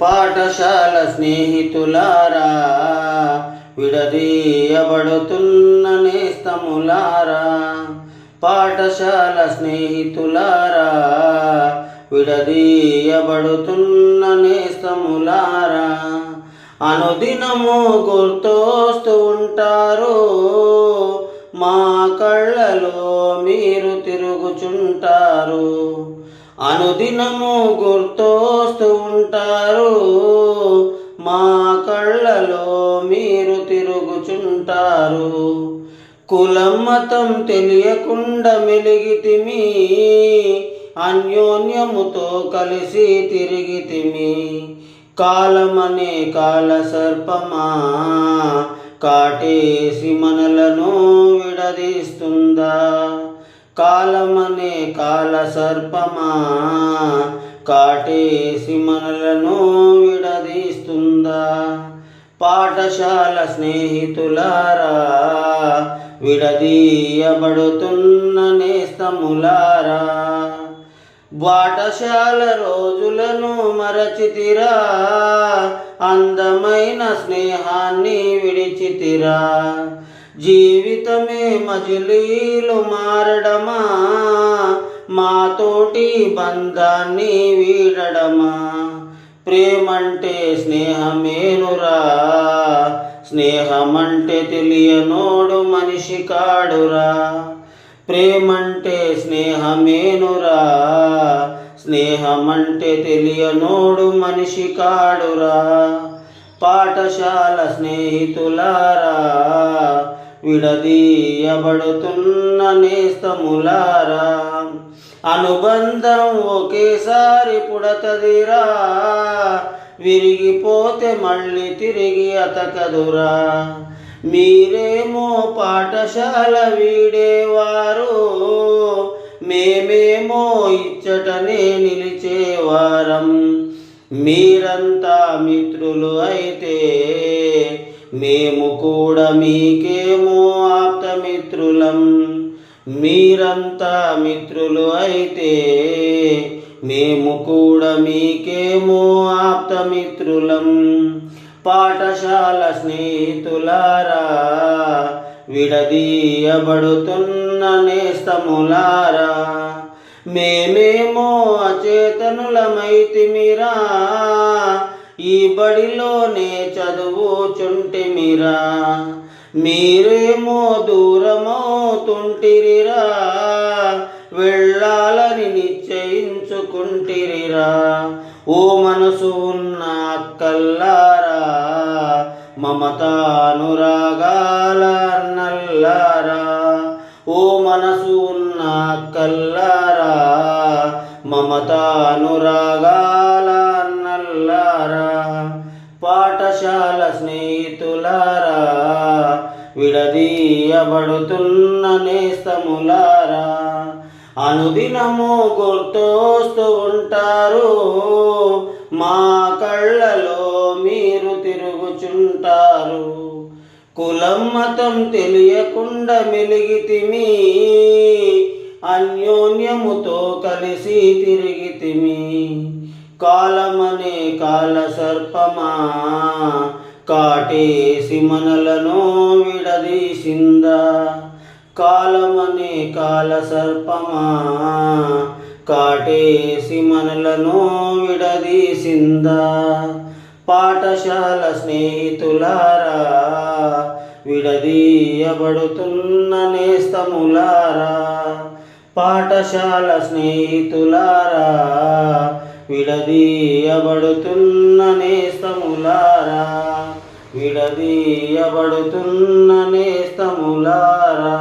పాఠశాల స్నేహితులారా విడదీయబడుతున్న నేస్తములారా. పాఠశాల స్నేహితులారా విడదీయబడుతున్న నేస్తములారా. అనుదినము గుర్తోస్తూ ఉంటారు మా కళ్ళలో మీరు తిరుగుచుంటారు. అనుదినము గుర్తోస్తూ ఉంటారు. మా కళ్ళలో మీరు తిరుగుచుంటారు. కులం మతం తెలియకుండా మెలిగితిమి అన్యోన్యముతో కలిసి తిరిగితిమి కాలమనే కాల సర్పమా కాటేసి మనలను విడదీస్తుందా? కాలమనే కాల సర్పమా కాటేసి మనలను విడదీస్తుందా? పాఠశాల స్నేహితులారా విడదీయబడుతున్న నేస్తములారా? బాటశాల రోజులను మరచితిరా అందమైన స్నేహాన్ని విడిచితిరా? జీవితమే మజిలీలు మారడమా? మాతోటి బంధాన్ని వీడడమా? ప్రేమంటే స్నేహమేనురా? స్నేహమంటే తెలియనోడు మనిషి కాడురా. ప్రేమంటే స్నేహమేనురా? స్నేహమంటే తెలియనోడు మనిషి కాడురా. పాఠశాల స్నేహితులారా? విడదీయబడుతున్న నేస్తములారా. అనుబంధం ఒకేసారి పుడతదిరా. విరిగిపోతే మళ్ళీ తిరిగి అతకదురా. మీరేమో పాఠశాల వీడేవారు. మేమేమో ఇచ్చటనే నిలిచేవారం. మీరంతా మిత్రులు అయితే మేము కూడా మీకేమో ఆప్తమిత్రులం. మీరంతా మిత్రులు అయితే మేము కూడా మీకేమో ఆప్తమిత్రులం. పాఠశాల స్నేహితులారా విడదీయబడుతున్న నేస్తములారా మేమేమో అచేతనులమైతిమిరా. ఈ బడిలోనే చదువుచుంటిమిరా. మీరేమో దూరమవుతుంటిరిరా. వెళ్ళాలని నిశ్చయించుకుంటిరిరా. ఓ మనసు ఉన్న అక్కల్లారా. మమతానురాగాలన్నల్లారా. ఓ మనసు ఉన్న అక్కల్లారా. మమతానురాగా విడదీయబడుతున్న నేస్తములారా అనుదినము గుర్తోస్తూ ఉంటారు. మా కళ్ళలో మీరు తిరుగుచుంటారు. కులం మతం తెలియకుండా మెలిగితిమి అన్యోన్యముతో కలిసి తిరిగితిమి కాలమనే కాల సర్పమా కాటేసి మనలను విడదీసిందా. కాలమనే కాల సర్పమా. కాటేసి మనలను విడదీసిందా. పాఠశాల స్నేహితులారా విడదీయబడుతున్న నేస్తములారా. పాఠశాల స్నేహితులారా విడదీయబడుతున్న నేస్తములారా. విడదీయబడుతున్న నేస్తములారా.